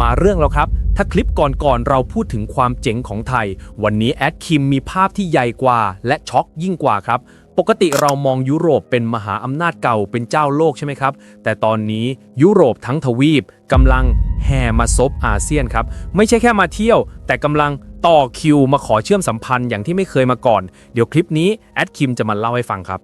มาเรื่องแล้วครับ ถ้าคลิปก่อนๆเราพูดถึงความเจ๋งของไทย วันนี้แอดคิมมีภาพที่ใหญ่กว่า และช็อกยิ่งกว่าครับปกติเรามองยุโรปเป็นมหาอำนาจเก่าเป็นเจ้าโลกใช่ไหมครับ แต่ตอนนี้ยุโรปทั้งทวีปกำลังแห่มาซบอาเซียนครับ ไม่ใช่แค่มาเที่ยว แต่กำลังต่อคิวมาขอเชื่อมสัมพันธ์อย่างที่ไม่เคยมาก่อน เดี๋ยวคลิปนี้ แอดคิมจะมาเล่าให้ฟังครับ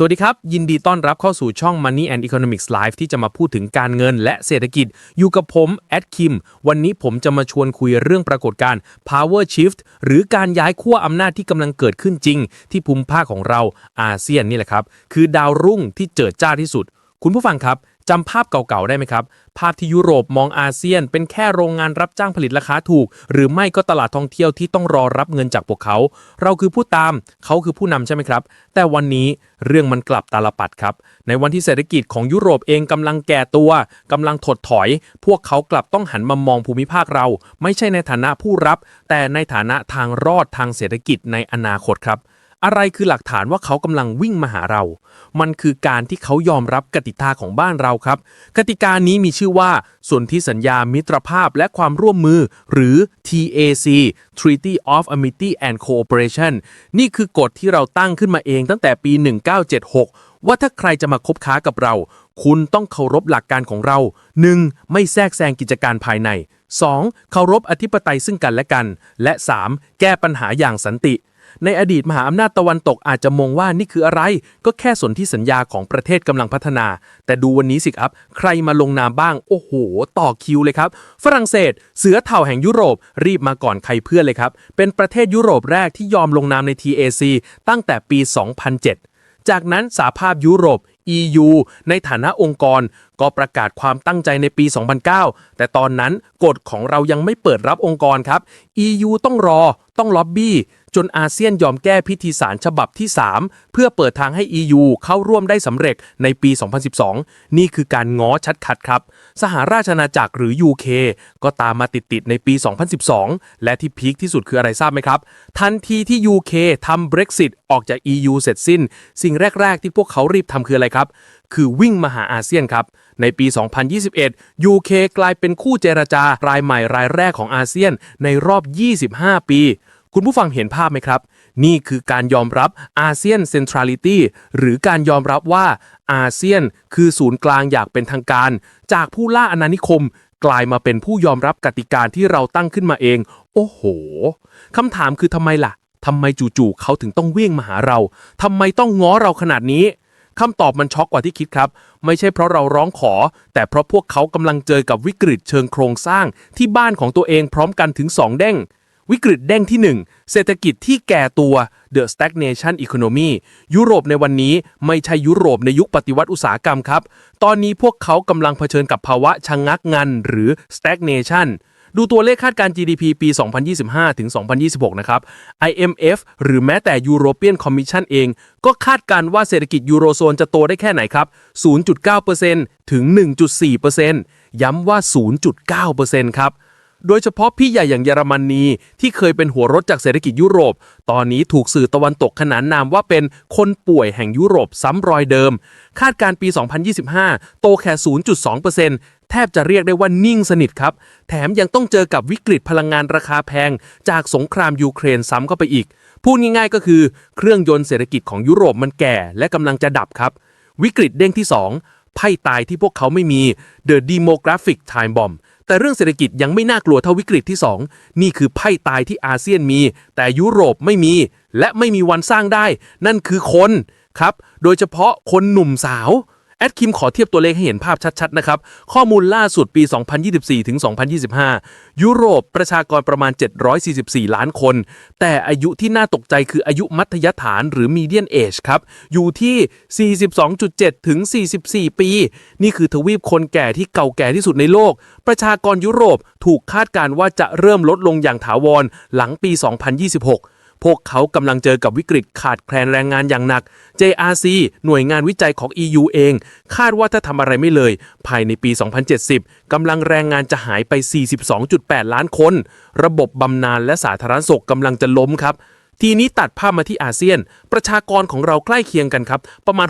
สวัสดีครับ ยินดีต้อนรับเข้าสู่ช่อง Money and Economics Live ที่จะมาพูดถึงการเงินและเศรษฐกิจ อยู่กับผมแอดคิม วันนี้ผมจะมาชวนคุยเรื่องปรากฏการณ์ Power Shift หรือการย้ายขั้วอำนาจที่กำลังเกิดขึ้นจริง ที่ภูมิภาคของเราอาเซียนนี่แหละครับ คือดาวรุ่งที่เจิดจ้าที่สุด คุณผู้ฟังครับ จำภาพเก่าๆได้ไหมครับ ภาพที่ยุโรปมองอาเซียน เป็นแค่โรงงานรับจ้างผลิตราคาถูก หรือไม่ก็ตลาดท่องเที่ยวที่ต้องรอรับเงินจากพวกเขา เราคือผู้ตาม เขาคือผู้นำใช่ไหมครับ แต่วันนี้เรื่องมันกลับตาลปัดครับ ในวันที่เศรษฐกิจของยุโรปเองกำลังแก่ตัวกำลังถดถอย พวกเขากลับต้องหันมามองภูมิภาคเรา ไม่ใช่ในฐานะผู้รับ แต่ในฐานะทางรอดทางเศรษฐกิจในอนาคตครับ อะไรคือหลักฐานว่าเขากำลังวิ่งมาหาเรา มันคือการที่เขายอมรับกติกาของบ้านเราครับ กติกานี้มีชื่อว่าส่วนที่สัญญามิตรภาพและความร่วมมือ หรือ TAC Treaty of Amity and Cooperation นี่คือกฎที่เราตั้งขึ้นมาเองตั้งแต่ปี 1976 ว่าถ้าใครจะมาคบค้ากับเรา คุณต้องเคารพหลักการของเรา 1. ไม่แทรกแซงกิจการภายใน 2. เคารพอธิปไตยซึ่งกันและกัน และ 3. แก้ปัญหาอย่างสันติ ในอดีตมหาอำนาจตะวันตกอาจจะมองว่านี่คืออะไร ก็แค่สนธิสัญญาของประเทศกำลังพัฒนา แต่ดูวันนี้สิครับ ใครมาลงนามบ้าง โอ้โห ต่อคิวเลยครับ ฝรั่งเศส เสือเถ่าแห่งยุโรป รีบมาก่อนใครเพื่อนเลยครับ เป็นประเทศยุโรปแรกที่ยอมลงนามใน TAC ตั้งแต่ปี 2007 จากนั้นสหภาพยุโรป EU ในฐานะองค์กรก็ประกาศความตั้งใจในปี 2009 แต่ตอนนั้นกฎของเรายังไม่เปิดรับองค์กรครับ EU ต้องรอ ต้องล็อบบี้ จนอาเซียนยอมแก้พิธีสารฉบับที่ 3 เพื่อเปิดทางให้ EU เข้าร่วมได้สำเร็จในปี 2012 นี่คือการง้อชัดขัดครับ สหราชอาณาจักรหรือ UK ก็ตามมาติดๆในปี 2012 และที่พีคที่สุดคืออะไรทราบไหมครับ ทันทีที่ UK ทำ Brexit ออกจาก EU เสร็จสิ้น สิ่งแรก ๆ ที่พวกเขารีบทำคืออะไรครับ คือวิ่งมาหาอาเซียนครับ ในปี 2021 UK กลายเป็นคู่เจรจารายใหม่รายแรกของอาเซียนในรอบ 25 ปี คุณผู้ฟังเห็นภาพไหมครับ นี่คือการยอมรับอาเซียนเซนทรัลิตี้หรือการยอมรับว่าอาเซียนคือศูนย์กลางอย่างเป็นทางการ จากผู้ล่าอาณานิคม กลายมาเป็นผู้ยอมรับกติกาที่เราตั้งขึ้นมาเอง โอ้โหคำถามคือทำไมล่ะทำไมจู่ๆเขาถึงต้องเวี่ยงมาหาเราทำไมต้องง้อเราขนาดนี้คำตอบมันช็อกกว่าที่คิดครับ ไม่ใช่เพราะเราร้องขอ แต่เพราะพวกเขากำลังเจอกับวิกฤตเชิงโครงสร้างที่บ้านของตัวเองพร้อมกันถึง2เด้ง วิกฤตเด้งที่ 1 เศรษฐกิจที่แก่ตัว The Stagnation Economy ยุโรปในวันนี้ไม่ใช่ยุโรปในยุคปฏิวัติอุตสาหกรรมครับ ตอนนี้พวกเขากำลังเผชิญกับภาวะชะงงักงันหรือ Stagnation ดูตัวเลขคาดการณ์ GDP ปี 2025 ถึง 2026 นะครับ IMF หรือแม้แต่ European Commission เอง ก็คาดการณ์ว่าเศรษฐกิจยูโรโซนจะโตได้แค่ไหนครับ 0.9%ถึง 1.4%ย้ำว่า 0.9%ครับ โดยเฉพาะพี่ใหญ่อย่างเยอรมนนีที่เคยเป็นหัวรถจากเศรษฐกิจยุโรป ตอนนี้ถูกสื่อตะวันตกขนานนามว่าเป็นคนป่วยแห่งยุโรปซ้ำรอยเดิม คาดการณ์ปี 2025 โตแค่ 0.2%แทบจะเรียกได้ว่านิ่งสนิทครับ แถมยังต้องเจอกับวิกฤตพลังงานราคาแพง จากสงครามยูเครนซ้ำเข้าไปอีก พูดง่ายๆก็คือเครื่องยนต์เศรษฐกิจของยุโรปมันแก่ และกำลังจะดับครับ วิกฤตเด้งที่ 2ไพ่ตายที่พวกเขาไม่มี The Demographic Time Bomb แต่เรื่องเศรษฐกิจยังไม่น่ากลัวเท่าวิกฤตที่ 2 นี่คือไพ่ตายที่อาเซียนมี แต่ยุโรปไม่มี และไม่มีวันสร้างได้ นั่นคือคนครับ โดยเฉพาะคนหนุ่มสาว แอดคิมขอเทียบตัวเลขให้เห็นภาพชัดๆนะครับ ข้อมูลล่าสุดปี 2024 ถึง 2025 ยุโรปประชากรประมาณ 744 ล้านคน แต่อายุที่น่าตกใจคืออายุมัธยฐานหรือ median age ครับ อยู่ที่ 42.7 ถึง 44 ปี นี่คือทวีปคนแก่ที่เก่าแก่ที่สุดในโลก ประชากรยุโรปถูกคาดการณ์ว่าจะเริ่มลดลงอย่างถาวรหลังปี 2026 พวกเขากำลังเจอกับวิกฤตขาดแคลนแรงงานอย่างหนัก JRC หน่วยงานวิจัยของ EU เอง คาดว่าถ้าทำอะไรไม่เลย ภายในปี 2070 กำลังแรงงานจะหายไป 42.8 ล้านคน ระบบบำนาญและสาธารณสุขกำลังจะล้มครับทีนี้ตัดภาพมาที่อาเซียน ประชากรของเราใกล้เคียงกันครับ ประมาณ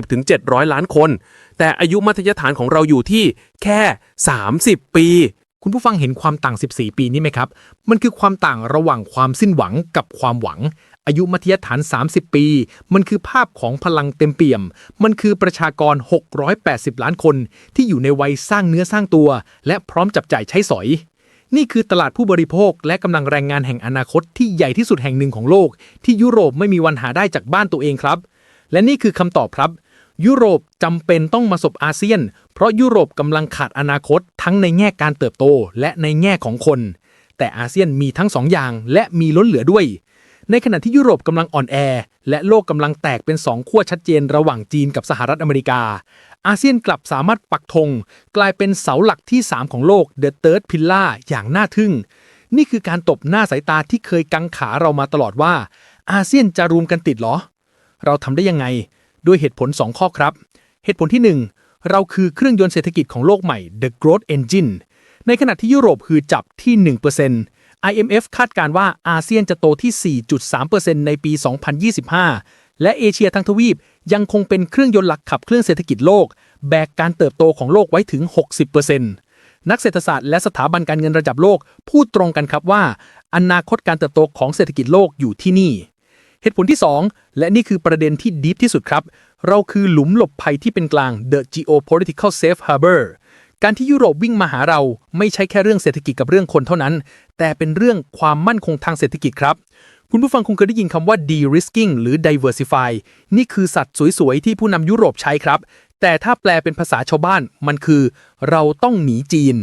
680-700 ล้านคน แต่อายุมัธยฐานของเราอยู่ที่แค่ 30 ปี คุณผู้ฟังเห็นความต่าง 14 ปีนี้ไหมครับ มันคือความต่างระหว่างความสิ้นหวังกับความหวัง อายุมัธยฐาน 30 ปี มันคือภาพของพลังเต็มเปี่ยม มันคือประชากร 680 ล้านคนที่อยู่ในวัยสร้างเนื้อสร้างตัว และพร้อมจับจ่ายใช้สอย นี่คือตลาดผู้บริโภคและกำลังแรงงานแห่งอนาคตที่ใหญ่ที่สุดแห่งหนึ่งของโลก ที่ยุโรปไม่มีวันหาได้จากบ้านตัวเองครับ และนี่คือคำตอบครับ ยุโรปจำเป็นต้องมาสบอาเซียน เพราะยุโรปกำลังขาดอนาคตทั้งในแง่การเติบโตและในแง่ของคน แต่อาเซียนมีทั้งสองอย่างและมีล้นเหลือด้วย ในขณะที่ยุโรปกำลังอ่อนแอ และโลกกำลังแตกเป็นสองขั้วชัดเจนระหว่างจีนกับสหรัฐอเมริกา อาเซียนกลับสามารถปักธงกลายเป็นเสาหลักที่ 3 ของโลก The Third Pillar อย่างน่าทึ่ง นี่คือการตบหน้าสายตาที่เคยกังขาเรามาตลอดว่า อาเซียนจะรวมกันติดเหรอ เราทำได้ยังไง ด้วยเหตุผล 2 ข้อครับ เหตุผลที่ 1 เราคือเครื่องยนต์เศรษฐกิจของโลกใหม่ The Growth Engine ในขณะที่ยุโรปคือจับที่ 1% IMF คาดการณ์ว่าอาเซียนจะโตที่ 4.3%ในปี 2025 และเอเชียทั้งทวีปยังคงเป็นเครื่องยนต์หลักขับเครื่องเศรษฐกิจโลก แบกการเติบโตของโลกไว้ถึง 60%นักเศรษฐศาสตร์และสถาบันการเงินระดับโลกพูดตรงกันครับว่า อนาคตการเติบโตของเศรษฐกิจโลกอยู่ที่นี่ เหตุผลที่ 2 และนี่คือประเด็นที่ดีที่สุดครับ เราคือหลุมหลบภัยที่เป็นกลาง the geopolitical safe harbor การที่ยุโรปวิ่งมาหาเราไม่ใช่แค่เรื่องเศรษฐกิจกับเรื่องคนเท่านั้น แต่เป็นเรื่องความมั่นคงทางเศรษฐกิจครับ คุณผู้ฟังคงเคยได้ยินคำว่า de-risking หรือ diversify นี่คือสัตว์สวยๆ ที่ผู้นำยุโรปใช้ครับ แต่ถ้าแปลเป็นภาษาชาวบ้านมันคือ เราต้องหนีจีน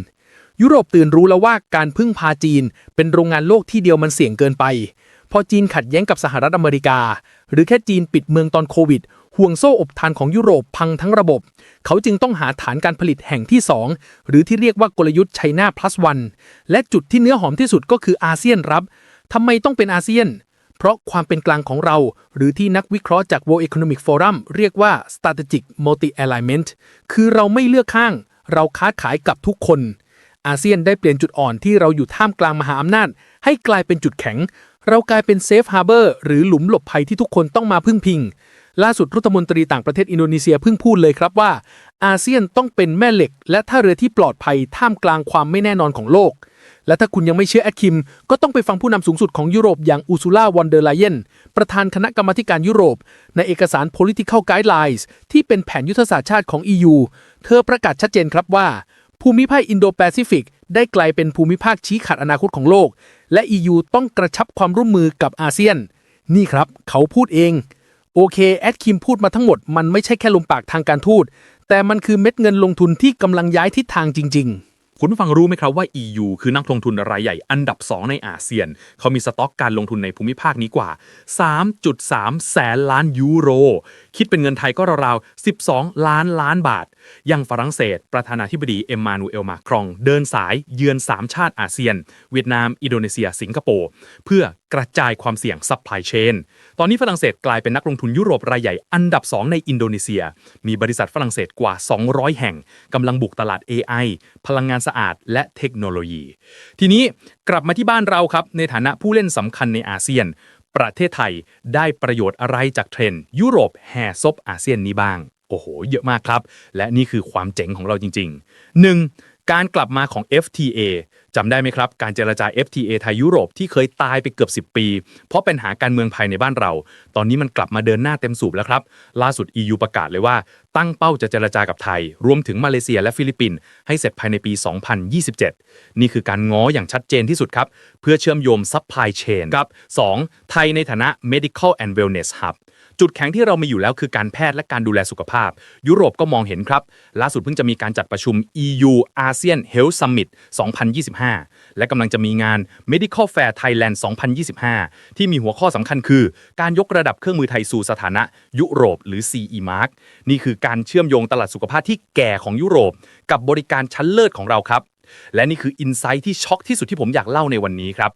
ยุโรปตื่นรู้แล้วว่าการพึ่งพาจีน เป็นโรงงานโลกที่เดียวมันเสี่ยงเกินไป พอจีนขัดแย้งกับสหรัฐอเมริกา หรือแค่จีนปิดเมืองตอนโควิด ห่วงโซ่อบทานของยุโรปพังทั้งระบบ เขาจึงต้องหาฐานการผลิตแห่งที่ 2 หรือที่เรียกว่ากลยุทธ์ไชน่า plus one และจุดที่เนื้อหอมที่สุดก็คืออาเซียนรับทำไมต้องเป็นอาเซียน เพราะความเป็นกลางของเรา หรือที่นักวิเคราะห์จาก World Economic Forum เรียกว่า strategic multi alignment คือเราไม่เลือกข้าง เราค้าขายกับทุกคน อาเซียนได้เปลี่ยนจุดอ่อนที่เราอยู่ท่ามกลางมหาอำนาจ ให้กลายเป็นจุดแข็ง เรากลายเป็นเซฟฮาร์เบอร์หรือหลุมหลบภัยที่ทุกคนต้องมาพึ่งพิง ล่าสุดรัฐมนตรีต่างประเทศอินโดนีเซียเพิ่งพูดเลยครับว่า อาเซียนต้องเป็นแม่เหล็ก และท่าเรือที่ปลอดภัยท่ามกลางความไม่แน่นอนของโลก และถ้าคุณยังไม่เชื่อแอดคิม ก็ต้องไปฟังผู้นำสูงสุดของยุโรปอย่างอูซูล่าวอนเดอร์ไลเยนประธานคณะกรรมาการยุโรป ในเอกสาร political guidelines ที่เป็นแผนยุทธศาสตร์ชาติของ EU เธอประกาศชัดเจนครับว่าภูมิภาคอินโดแปซิฟิก ได้กลายเป็นภูมิภาคชี้ขาดอนาคตของโลก และ EU ต้องกระชับความร่วมมือกับอาเซียน นี่ครับเขาพูดเอง โอเค แอดคิมพูดมาทั้งหมดมันไม่ใช่แค่ลมปากทางการทูตแต่มันคือเม็ดเงินลงทุนที่กำลังย้ายทิศทางจริง ๆ คุณผู้ฟังรู้ไหมครับว่า EU คือนักลงทุนรายใหญ่อันดับ 2 ในอาเซียน เขามีสต็อกการลงทุนในภูมิภาคนี้กว่า 3.3 แสนล้านยูโร คิดเป็นเงินไทยก็ราวๆ 12 ล้านล้านบาท ยังฝรั่งเศส ประธานาธิบดีเอ็มมานูเอลมาครอง เดินสายเยือน 3 ชาติอาเซียน เวียดนาม อินโดนีเซีย สิงคโปร์ เพื่อกระจายความเสี่ยงซัพพลายเชน ตอนนี้ฝรั่งเศสกลายเป็นนักลงทุนยุโรปรายใหญ่อันดับ 2 ในอินโดนีเซีย มีบริษัทฝรั่งเศสกว่า 200 แห่งกำลังบุกตลาด AI พลังงานสะอาด และเทคโนโลยี ทีนี้กลับมาที่บ้านเราครับ ในฐานะผู้เล่นสำคัญในอาเซียน ประเทศไทยได้ประโยชน์อะไรจากเทรนด์ยุโรปแห่ซบอาเซียนนี้บ้าง โอ้โห เยอะมากครับ และนี่คือความเจ๋งของเราจริง ๆ 1. การกลับมาของ FTA จำได้ไหมครับ การเจรจา FTA ไทยยุโรปที่เคยตายไปเกือบ 10 ปี เพราะป็นหาการเมืองภายในบ้านเรา ตอนนี้มันกลับมาเดินหน้าเต็มสูบแล้วครับ ล่าสุด EU ประกาศเลยว่า ตั้งเป้าจะเจรจากับไทย รวมถึงมาเลเซียและฟิลิปปินส์ให้เสร็จภายในปี 2027 นี่คือการง้ออย่างชัดเจนที่สุดครับ เพื่อเชื่อมโยงซัพพลายเชนครับ 2. ไทยในฐานะ medical and wellness hub จุดแข็งที่เรามีอยู่แล้วคือการแพทย์และการดูแลสุขภาพ ยุโรปก็มองเห็นครับ ล่าสุดเพิ่งจะมีการจัดประชุม EU ASEAN Health Summit 2025 และกำลังจะมีงาน Medical Fair Thailand 2025 ที่มีหัวข้อสำคัญคือ การยกระดับเครื่องมือไทยสู่สถานะยุโรปหรือ CE Mark นี่คือการเชื่อมโยงตลาดสุขภาพที่แก่ของยุโรป กับบริการชั้นเลิศของเราครับและนี่คืออินไซต์ที่ช็อกที่สุดที่ผมอยากเล่าในวันนี้ครับ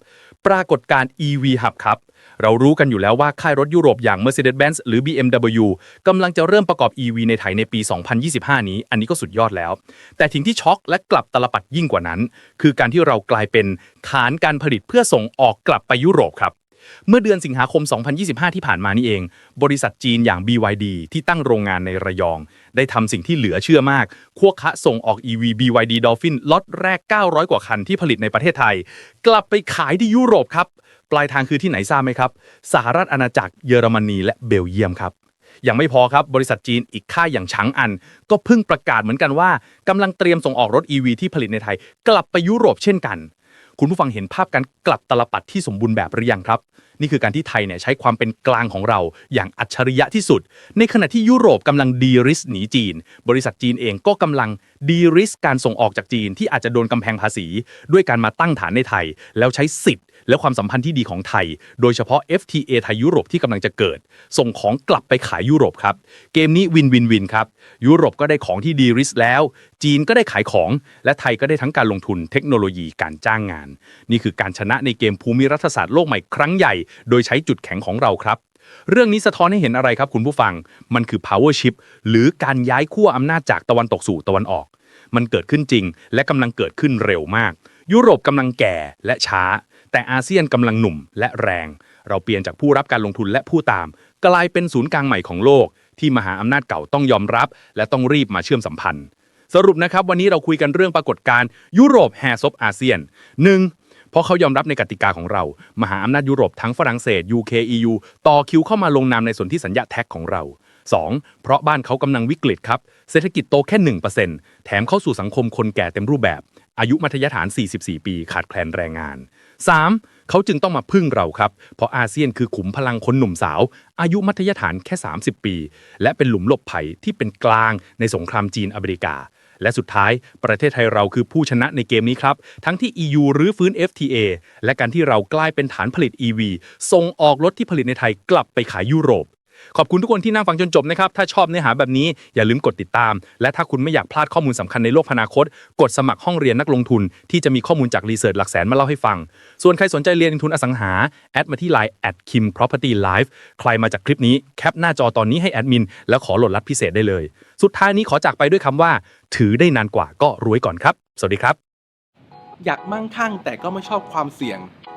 ปรากฏการณ์ EV Hub ครับ เรารู้กันอยู่แล้วว่าค่ายรถยุโรปอย่าง Mercedes-Benz หรือ BMW กำลังจะเริ่มประกอบ EV ในไทยในปี 2025 นี้ อันนี้ก็สุดยอดแล้ว แต่ทิ้งที่ช็อกและกลับตลปัดยิ่งกว่านั้น คือการที่เรากลายเป็นฐานการผลิตเพื่อส่งออกกลับไปยุโรปครับเมื่อเดือนสิงหาคม 2025 ที่ผ่านมานี่เอง บริษัทจีนอย่าง BYD ที่ตั้งโรงงานในระยอง ได้ทำสิ่งที่เหลือเชื่อมาก ควบคะส่งออก EV BYD Dolphin ล็อตแรก 900 กว่าคันที่ผลิตในประเทศไทย กลับไปขายที่ยุโรปครับ ปลายทางคือที่ไหนทราบไหมครับ สหรัฐอาณาจักรเยอรมนีและเบลเยียมครับยังไม่พอครับ บริษัทจีนอีกค่ายอย่างฉางอัน ก็เพิ่งประกาศเหมือนกันว่ากำลังเตรียมส่งออกรถ EV ที่ผลิตในไทย กลับไปยุโรปเช่นกัน คุณผู้ฟังเห็นภาพการกลับตลปัดที่สมบูรณ์แบบหรือยังครับ นี่คือการที่ไทยเนี่ยใช้ความเป็นกลางของเราอย่างอัจฉริยะที่สุด ในขณะที่ยุโรปกำลังดีริสหนีจีน บริษัทจีนเองก็กำลังดีริสการส่งออกจากจีนที่อาจจะโดนกำแพงภาษี ด้วยการมาตั้งฐานในไทย แล้วใช้สิทธิ์ และความสัมพันธ์ที่ดีของไทย โดยเฉพาะ FTA ไทยยุโรปที่กำลังจะเกิด ส่งของกลับไปขายยุโรปครับ เกมนี้วินวินวินครับ ยุโรปก็ได้ของที่ดีริสแล้ว จีนก็ได้ขายของ และไทยก็ได้ทั้งการลงทุนเทคโนโลยีการจ้างงาน นี่คือการชนะในเกมภูมิรัฐศาสตร์โลกใหม่ครั้งใหญ่ โดยใช้จุดแข็งของเราครับเรื่องนี้สะท้อนให้เห็นอะไรครับคุณผู้ฟัง มันคือ power shift หรือการย้ายขั้วอำนาจจากตะวันตกสู่ตะวันออก มันเกิดขึ้นจริง และกำลังเกิดขึ้นเร็วมาก ยุโรปกำลังแก่และช้า แต่อาเซียนกำลังหนุ่มและแรง เราเปลี่ยนจากผู้รับการลงทุนและผู้ตาม กลายเป็นศูนย์กลางใหม่ของโลก ที่มหาอำนาจเก่าต้องยอมรับ และต้องรีบมาเชื่อมสัมพันธ์ สรุปนะครับวันนี้เราคุยกันเรื่องปรากฏการณ์ยุโรปแฮซบอาเซียน 1. เพราะเขายอมรับในกติกาของเรา มหาอำนาจยุโรปทั้งฝรั่งเศส UK EU ต่อคิวเข้ามาลงนามในส่วนธิสัญญาแท็กของเรา 2. เพราะบ้านเขากำลังวิกฤตครับ เศรษฐกิจโตแค่ 1%แถมเข้าสู่สังคมคนแก่เต็มรูปแบบ อายุมัธยฐาน 44 ปีขาดแคลนแรงงาน 3. เขาจึงต้องมาพึ่งเราครับ เพราะอาเซียนคือขุมพลังคนหนุ่มสาว อายุมัธยฐานแค่ 30 ปี และเป็นหลุมหลบภัยที่เป็นกลางในสงครามจีนอเมริกา และสุดท้ายประเทศไทยเราคือผู้ชนะในเกมนี้ครับ ทั้งที่ EU รื้อฟื้น FTA และการที่เรากลายเป็นฐานผลิต EV ส่งออกรถที่ผลิตในไทยกลับไปขายยุโรป ขอบคุณทุกคนที่นั่งฟังจนจบนะครับ ถ้าชอบเนื้อหาแบบนี้อย่าลืมกดติดตาม และถ้าคุณไม่อยากพลาดข้อมูลสำคัญในโลกอนาคต กดสมัครห้องเรียนนักลงทุน ที่จะมีข้อมูลจากรีเสิร์ชหลักแสนมาเล่าให้ฟัง ส่วนใครสนใจเรียนลงทุนอสังหา แอดมาที่ Line at kim property live ใครมาจากคลิปนี้แคปหน้าจอตอนนี้ให้แอดมินแล้วขอโหลดรับพิเศษได้เลย สุดท้ายนี้ขอจากไปด้วยคำว่า ถือได้นานกว่าก็รวยก่อนครับ สวัสดีครับ อยากมั่งคั่งแต่ก็ไม่ชอบความเสี่ยง